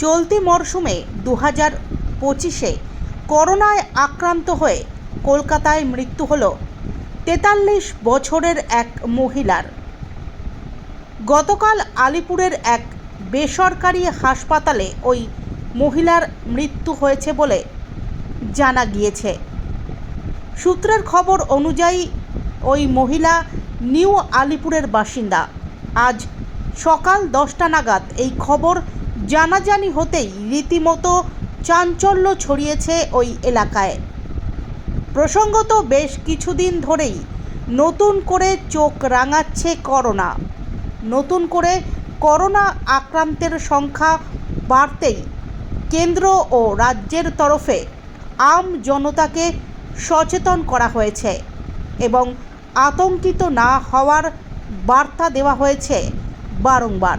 চলতি মরশুমে দু হাজার পঁচিশে করোনায় আক্রান্ত হয়ে কলকাতায় মৃত্যু হল তেতাল্লিশ বছরের এক মহিলার। গতকাল আলিপুরের এক বেসরকারি হাসপাতালে ওই মহিলার মৃত্যু হয়েছে বলে জানা গিয়েছে। সূত্রের খবর অনুযায়ী ওই মহিলা নিউ আলিপুরের বাসিন্দা। আজ সকাল দশটা নাগাদ এই খবর জানাজানি হতেই রীতিমতো চাঞ্চল্য ছড়িয়েছে ওই এলাকায়। প্রসঙ্গত বেশ কিছুদিন ধরেই নতুন করে চোখ রাঙাচ্ছে করোনা। নতুন করে করোনা আক্রান্তের সংখ্যা বাড়তেই কেন্দ্র ও রাজ্যের তরফে আম জনতাকে সচেতন করা হয়েছে এবং আতঙ্কিত না হওয়ার বার্তা দেওয়া হয়েছে বারংবার।